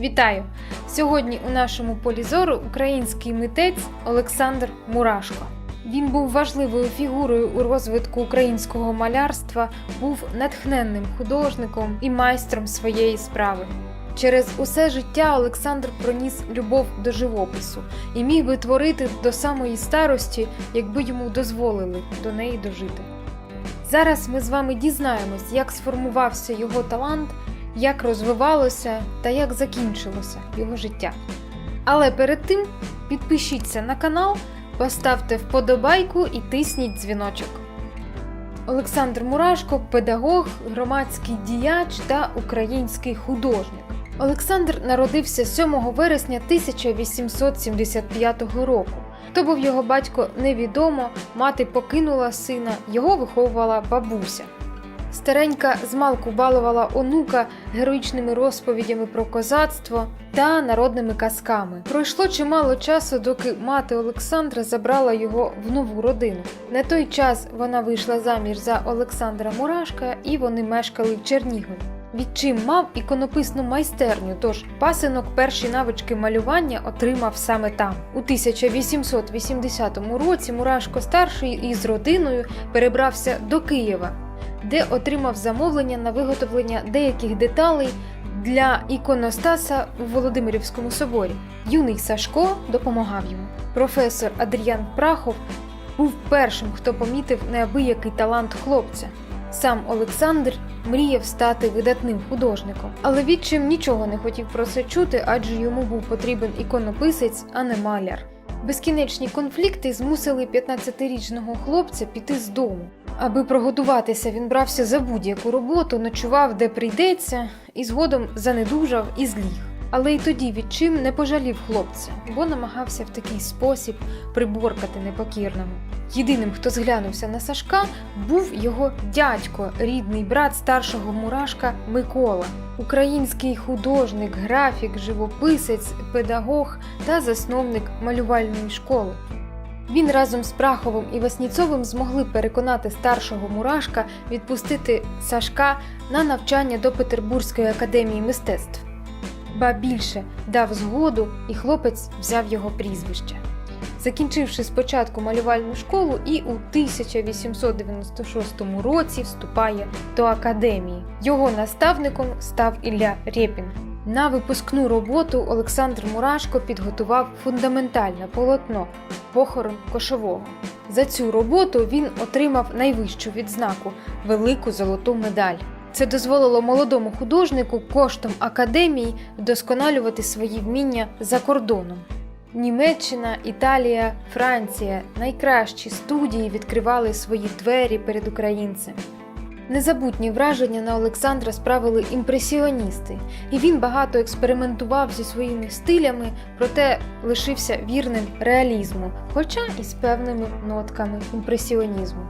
Вітаю! Сьогодні у нашому полі зору український митець Олександр Мурашко. Він був важливою фігурою у розвитку українського малярства, був натхненним художником і майстром своєї справи. Через усе життя Олександр проніс любов до живопису і міг би творити до самої старості, якби йому дозволили до неї дожити. Зараз ми з вами дізнаємось, як сформувався його талант, як розвивалося та як закінчилося його життя. Але перед тим підпишіться на канал, поставте вподобайку і тисніть дзвіночок. Олександр Мурашко педагог, громадський діяч та український художник. Олександр народився 7 вересня 1875 року. Хто був його батько, невідомо, мати покинула сина, його виховувала бабуся. Старенька змалку балувала онука героїчними розповідями про козацтво та народними казками. Пройшло чимало часу, доки мати Олександра забрала його в нову родину. На той час вона вийшла заміж за Олександра Мурашка, і вони мешкали в Чернігові. Відчим мав іконописну майстерню, тож пасинок перші навички малювання отримав саме там. У 1880 році Мурашко старший із родиною перебрався до Києва, де отримав замовлення на виготовлення деяких деталей для іконостаса у Володимирівському соборі. Юний Сашко допомагав йому. Професор Адріян Прахов був першим, хто помітив неабиякий талант хлопця. Сам Олександр мріяв стати видатним художником, але відчим нічого не хотів про це чути, адже йому був потрібен іконописець, а не маляр. Безкінечні конфлікти змусили 15-річного хлопця піти з дому. Аби прогодуватися, він брався за будь-яку роботу, ночував де прийдеться, і згодом занедужав і зліг. Але й тоді відчим не пожалів хлопця, бо намагався в такий спосіб приборкати непокірного. Єдиним, хто зглянувся на Сашка, був його дядько, рідний брат старшого мурашка Микола, український художник, графік, живописець, педагог та засновник малювальної школи. Він разом з Праховим і Васніцовим змогли переконати старшого мурашка відпустити Сашка на навчання до Петербурзької академії мистецтв. Ба більше дав згоду, і хлопець взяв його прізвище. Закінчивши спочатку малювальну школу, і у 1896 році вступає до академії. Його наставником став Ілля Рєпін. На випускну роботу Олександр Мурашко підготував фундаментальне полотно похорон кошового. За цю роботу він отримав найвищу відзнаку велику золоту медаль. Це дозволило молодому художнику коштом академії вдосконалювати свої вміння за кордоном. Німеччина, Італія, Франція найкращі студії відкривали свої двері перед українцем. Незабутні враження на Олександра справили імпресіоністи, і він багато експериментував зі своїми стилями, проте лишився вірним реалізму, хоча і з певними нотками імпресіонізму.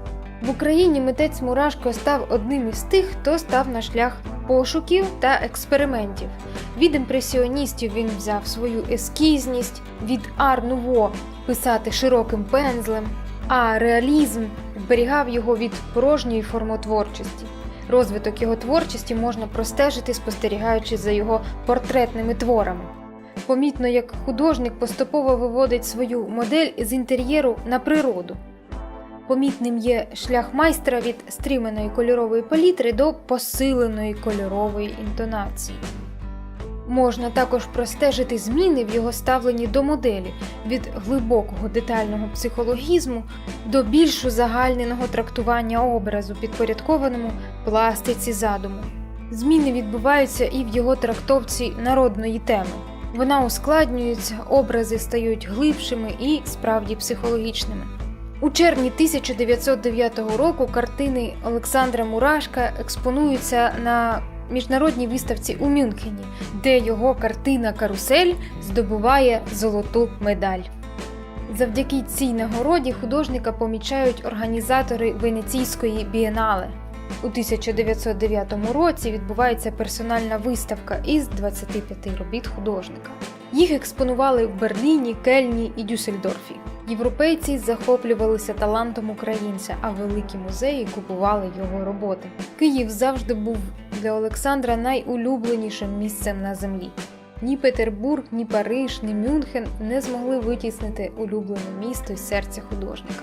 В Україні митець Мурашко став одним із тих, хто став на шлях пошуків та експериментів. Від імпресіоністів він взяв свою ескізність, від ар-нуво писати широким пензлем, а реалізм зберігав його від порожньої формотворчості. Розвиток його творчості можна простежити, спостерігаючи за його портретними творами. Помітно, як художник поступово виводить свою модель з інтер'єру на природу. Помітним є шлях майстра від стріменої кольорової палітри до посиленої кольорової інтонації. Можна також простежити зміни в його ставленні до моделі від глибокого детального психологізму до більш узагальненого трактування образу, підпорядкованому пластиці задуму. Зміни відбуваються і в його трактовці народної теми. Вона ускладнюється, образи стають глибшими і справді психологічними. У червні 1909 року картини Олександра Мурашка експонуються на міжнародній виставці у Мюнхені, де його картина Карусель здобуває золоту медаль. Завдяки цій нагороді художника помічають організатори Венеційської бієнале. У 1909 році відбувається персональна виставка із 25 робіт художника. Їх експонували в Берліні, Кельні і Дюссельдорфі. Європейці захоплювалися талантом українця, а великі музеї купували його роботи. Київ завжди був для Олександра найулюбленішим місцем на землі. Ні Петербург, ні Париж, ні Мюнхен не змогли витіснити улюблене місто із серця художника.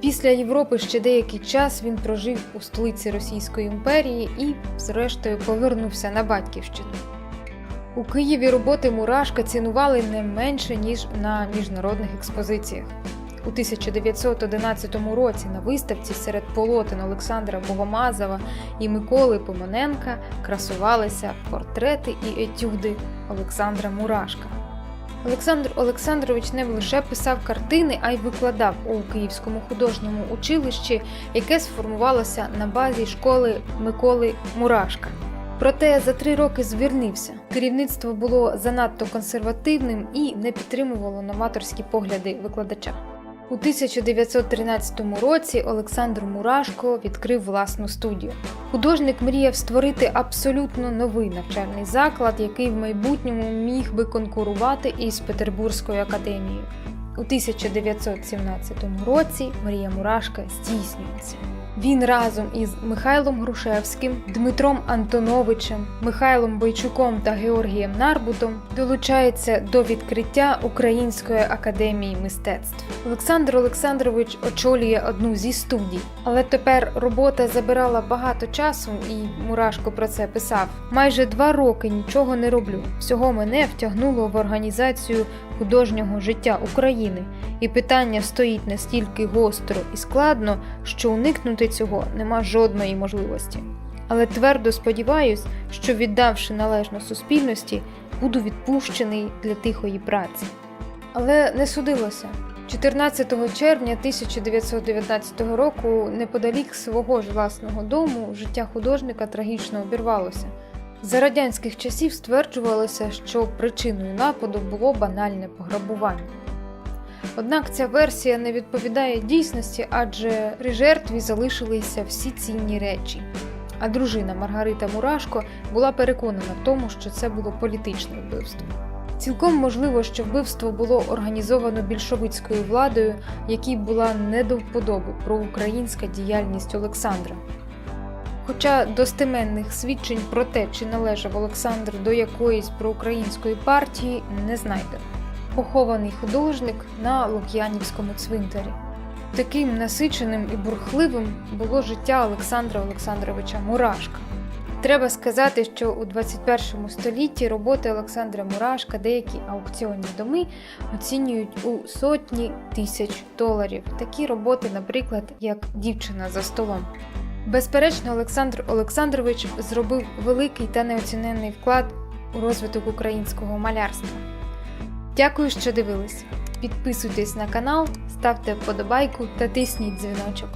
Після Європи ще деякий час він прожив у столиці Російської імперії і, зрештою, повернувся на батьківщину. У Києві роботи Мурашка цінували не менше ніж на міжнародних експозиціях. У 1911 році на виставці серед полотен Олександра Богомазова і Миколи Помоненка красувалися портрети і етюди Олександра Мурашка. Олександр Олександрович не лише писав картини, а й викладав у Київському художньому училищі, яке сформувалося на базі школи Миколи Мурашка. Проте за три роки звільнився. Керівництво було занадто консервативним і не підтримувало новаторські погляди викладача. У 1913 році Олександр Мурашко відкрив власну студію. Художник мріяв створити абсолютно новий навчальний заклад, який в майбутньому міг би конкурувати із Петербурзькою академією. У 1917 році Марія Мурашка здійснюється. Він разом із Михайлом Грушевським, Дмитром Антоновичем, Михайлом Бойчуком та Георгієм Нарбутом долучається до відкриття Української академії мистецтв. Олександр Олександрович очолює одну зі студій, але тепер робота забирала багато часу, і Мурашко про це писав. Майже два роки нічого не роблю. Всього мене втягнуло в організацію художнього життя України, і питання стоїть настільки гостро і складно, що уникнути цього нема жодної можливості. Але твердо сподіваюсь, що віддавши належно суспільності, буду відпущений для тихої праці. Але не судилося. 14 червня 1919 року, неподалік свого ж власного дому, життя художника трагічно обірвалося. За радянських часів стверджувалося, що причиною нападу було банальне пограбування. Однак ця версія не відповідає дійсності, адже при жертві залишилися всі цінні речі. А дружина Маргарита Мурашко була переконана в тому, що це було політичне вбивство. Цілком можливо, що вбивство було організовано більшовицькою владою, якій була не до вподоби проукраїнська діяльність Олександра. Хоча достеменних свідчень про те, чи належав Олександр до якоїсь проукраїнської партії, не знайдено. Похований художник на Лук'янівському цвинтарі. Таким насиченим і бурхливим було життя Олександра Олександровича Мурашка. Треба сказати, що у 21 столітті роботи Олександра Мурашка деякі аукціонні доми оцінюють у сотні тисяч доларів. Такі роботи, наприклад, як дівчина за столом. Безперечно, Олександр Олександрович зробив великий та неоціненний вклад у розвиток українського малярства. Дякую, що дивились. Підписуйтесь на канал, ставте вподобайку та тисніть дзвіночок.